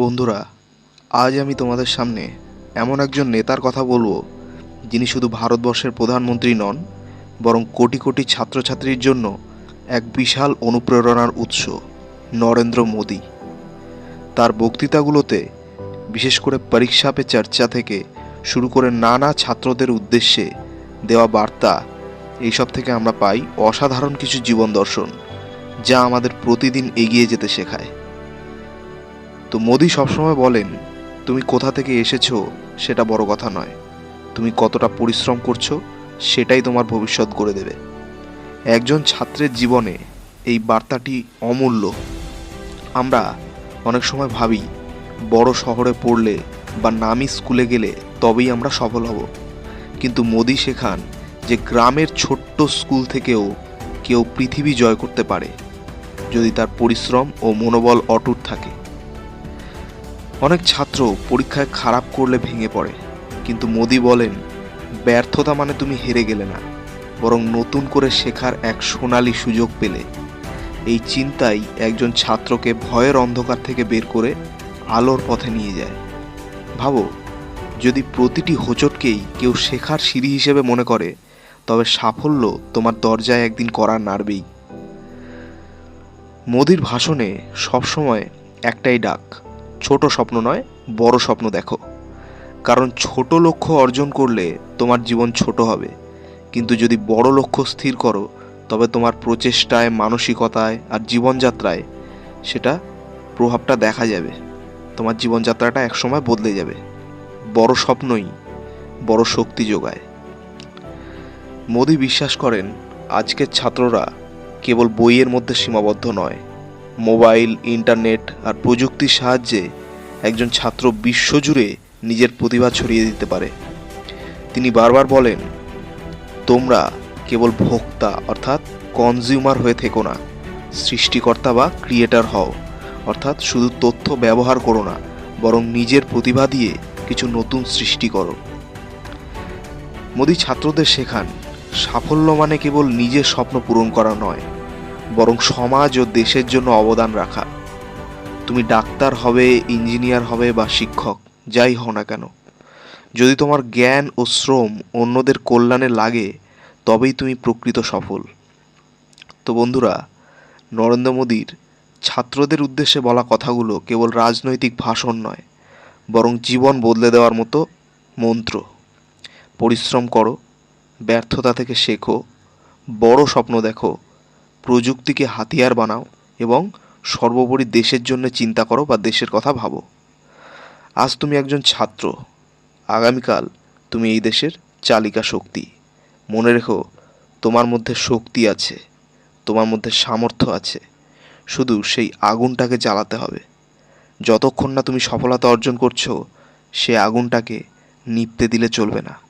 বন্ধুরা, আজ আমি তোমাদের সামনে এমন একজন নেতার কথা বলব, যিনি শুধু ভারতবর্ষের প্রধানমন্ত্রী নন, বরং কোটি কোটি ছাত্রছাত্রীর জন্য এক বিশাল অনুপ্রেরণার উৎস, নরেন্দ্র মোদী। তার বক্তৃতাগুলোতে, বিশেষ করে পরীক্ষা পে চর্চা থেকে শুরু করে নানা ছাত্রদের উদ্দেশ্যে দেওয়া বার্তা, এইসব থেকে আমরা পাই অসাধারণ কিছু জীবন দর্শন, যা আমাদের প্রতিদিন এগিয়ে যেতে শেখায়। তো মোদি সবসময় বলেন, তুমি কোথা থেকে এসেছ সেটা বড় কথা নয়। তুমি কতটা পরিশ্রম করছ সেটাই তোমার ভবিষ্যৎ গড়ে দেবে। একজন ছাত্রের জীবনে এই বার্তাটি অমূল্য। আমরা অনেক সময় ভাবি, বড় শহরে পড়লে বা নামি স্কুলে গেলে তবেই আমরা সফল হব। কিন্তু মোদি শেখান যে গ্রামের ছোট্ট স্কুল থেকেও কেউ পৃথিবী জয় করতে পারে। যদি তার পরিশ্রম ও মনোবল অটুট থাকে। অনেক ছাত্র পরীক্ষায় খারাপ করলে ভেঙে পড়ে। কিন্তু মোদি বলেন, ব্যর্থতা মানে তুমি হেরে গেলে না, বরং নতুন করে শেখার এক সোনালি সুযোগ পেলে। এই চিন্তাই একজন ছাত্রকে ভয়ের অন্ধকার থেকে বের করে আলোর পথে নিয়ে যায়। ভাবো, যদি প্রতিটি হোঁচটকেই কেউ শেখার সিঁড়ি হিসেবে মনে করে, তবে সাফল্য তোমার দরজায় একদিন করা নাড়বেই। মোদির ভাষণে সবসময় একটাই ডাক ছোট স্বপ্ন নয়, বড় স্বপ্ন দেখো। কারণ ছোট লক্ষ্য অর্জন করলে তোমার জীবন ছোট হবে। কিন্তু যদি বড় লক্ষ্য স্থির করো, তবে তোমার প্রচেষ্টায়, মানসিকতায় আর জীবনযাত্রায় সেটা প্রভাবটা দেখা যাবে। তোমার জীবনযাত্রাটা একসময় বদলে যাবে। বড় স্বপ্নই বড় শক্তি যোগায়। মোদি বিশ্বাস করেন, আজকের ছাত্ররা কেবল বইয়ের মধ্যে সীমাবদ্ধ নয় মোবাইল, ইন্টারনেট আর প্রযুক্তির সাহায্যে একজন ছাত্র বিশ্বজুড়ে নিজের প্রতিভা ছড়িয়ে দিতে পারে। তিনি বারবার বলেন, তোমরা কেবল ভোক্তা অর্থাৎ কনজিউমার হয়ে থেকো না। সৃষ্টিকর্তা বা ক্রিয়েটার হও। অর্থাৎ শুধু তথ্য ব্যবহার করো না, বরং নিজের প্রতিভা দিয়ে কিছু নতুন সৃষ্টি করো। মোদি ছাত্রদের শেখান, সাফল্য মানে কেবল নিজের স্বপ্ন পূরণ করা নয় বরং সমাজ ও দেশের জন্য অবদান রাখা। তুমি ডাক্তার হবে, ইঞ্জিনিয়ার হবে বা শিক্ষক, যাই হও না কেন। যদি তোমার জ্ঞান ও শ্রম অন্যদের কল্যাণে লাগে, তবেই তুমি প্রকৃত সফল। তো বন্ধুরা, নরেন্দ্র মোদীর ছাত্রদের উদ্দেশ্যে বলা কথাগুলো কেবল রাজনৈতিক ভাষণ নয়, বরং জীবন বদলে দেওয়ার মতো মন্ত্র। পরিশ্রম করো, ব্যর্থতা থেকে শেখো, বড় স্বপ্ন দেখো প্রযুক্তিকে হাতিয়ার বানাও এবং সর্বোপরি দেশের জন্য চিন্তা করো বা দেশের কথা ভাবো। আজ তুমি একজন ছাত্র। আগামীকাল তুমি এই দেশের চালিকা শক্তি। মনে রেখো, তোমার মধ্যে শক্তি আছে, তোমার মধ্যে সামর্থ্য আছে। শুধু সেই আগুনটাকে জ্বালাতে হবে। যতক্ষণ না তুমি সফলতা অর্জন করছ, সে আগুনটাকে নিপতে দিলে চলবে না।